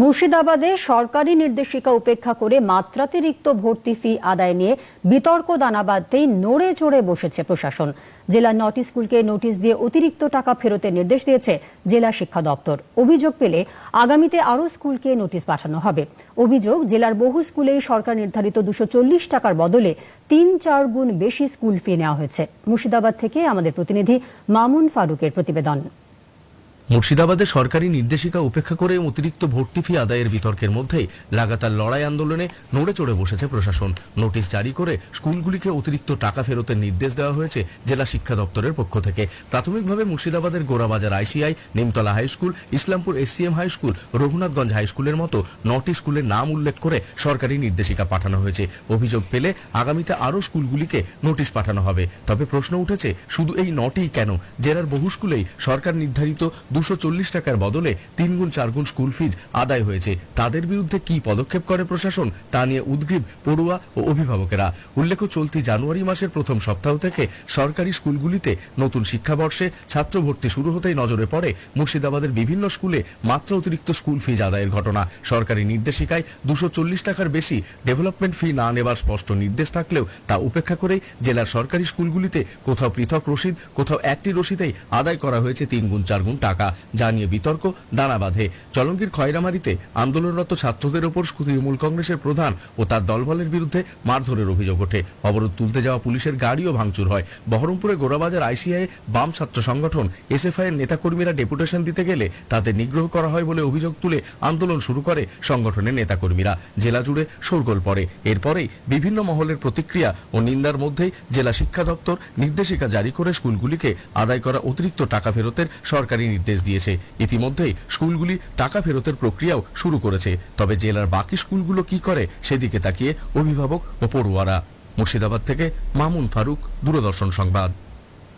মুর্শিদাবাদে সরকারি নির্দেশিকা উপেক্ষা করে মাত্রাতিরিক্ত ভর্তি ফি আদায় নিয়ে বিতর্ক দানা বাঁধতেই নড়ে চড়ে বসেছে প্রশাসন। জেলা নটি স্কুলকে নোটিশ দিয়ে অতিরিক্ত টাকা ফেরতের নির্দেশ দিয়েছে জেলা শিক্ষা দপ্তর। অভিযোগ পেলে আগামীতে আরও স্কুলকে নোটিশ পাঠানো হবে। অভিযোগ, জেলার বহু স্কুলেই সরকার নির্ধারিত দুশো টাকার বদলে তিন চার গুণ বেশি স্কুল ফি নেওয়া হয়েছে। মুর্শিদাবাদ থেকে আমাদের প্রতিনিধি মামুন ফারুকের প্রতিবেদন। মুর্শিদাবাদে সরকারি নির্দেশিকা উপেক্ষা করে অতিরিক্ত ভর্তি ফি আদায়ের বিতর্কের মধ্যেই লাগাতার লড়াই আন্দোলনে নড়ে চড়ে বসেছে প্রশাসন। নোটিশ জারি করে স্কুলগুলিকে অতিরিক্ত টাকা ফেরতের নির্দেশ দেওয়া হয়েছে জেলা শিক্ষা দপ্তরের পক্ষ থেকে। প্রাথমিকভাবে মুর্শিদাবাদের Gorabazar ICI, Nimtala high school, Islampur SCM high school, Raghunathganj high স্কুলের মতো নটি স্কুলের নাম উল্লেখ করে সরকারি নির্দেশিকা পাঠানো হয়েছে। অভিযোগ পেলে আগামীতে আরও স্কুলগুলিকে নোটিশ পাঠানো হবে। তবে প্রশ্ন উঠেছে, শুধু এই নটিই কেন? জেলার বহু স্কুলেই সরকার নির্ধারিত দুশো টাকার বদলে তিনগুণ, চারগুণ স্কুল ফিজ আদায় হয়েছে। তাদের বিরুদ্ধে কি পদক্ষেপ করে প্রশাসন? তা নিয়ে উদ্গ্রীব, পড়ুয়া ও অভিভাবকেরা। উল্লেখ্য, চলতি জানুয়ারি মাসের প্রথম সপ্তাহ থেকে সরকারি স্কুলগুলিতে নতুন শিক্ষাবর্ষে ছাত্র ভর্তি শুরু হতেই নজরে পড়ে মুর্শিদাবাদের বিভিন্ন স্কুলে মাত্র অতিরিক্ত স্কুল ফিজ আদায়ের ঘটনা। সরকারি নির্দেশিকায় দুশো টাকার বেশি ডেভেলপমেন্ট ফি না নেবার স্পষ্ট নির্দেশ থাকলেও তা উপেক্ষা করে জেলার সরকারি স্কুলগুলিতে কোথাও পৃথক রসিদ, কোথাও একটি রসিদেই আদায় করা হয়েছে তিন গুণ চার গুণ টাকা। যা নিয়ে বিতর্ক, দানা বাঁধে। চলঙ্গির খয়রামারিতে আন্দোলনরত ছাত্রদের ওপর তৃণমূল কংগ্রেসের প্রধান ও তার দলবলের বিরুদ্ধে মারধরের অভিযোগ ওঠে। অবরোধ তুলতে যাওয়া পুলিশের গাড়িও ভাঙচুর হয়। বহরমপুরে গোড়াবাজার আইসিআই বাম ছাত্র সংগঠন এসএফআই এর নেতাকর্মীরা ডেপুটেশন দিতে গেলে তাদের নিগ্রহ করা হয় বলে অভিযোগ তুলে আন্দোলন শুরু করে সংগঠনের নেতাকর্মীরা। জেলা জুড়ে শোরগোল পড়ে। এরপরেই বিভিন্ন মহলের প্রতিক্রিয়া ও নিন্দার মধ্যেই জেলা শিক্ষা দপ্তর নির্দেশিকা জারি করে স্কুলগুলিকে আদায় করা অতিরিক্ত টাকা ফেরতের সরকারি নির্দেশ দিয়েছে। ইতিমধ্যেই স্কুলগুলি টাকা ফেরতের প্রক্রিয়াও শুরু করেছে। তবে জেলার বাকি স্কুলগুলো কি করে সেদিকে তাকিয়ে অভিভাবক ও পড়ুয়ারা। মুর্শিদাবাদ থেকে মামুন ফারুক, দূরদর্শন সংবাদ।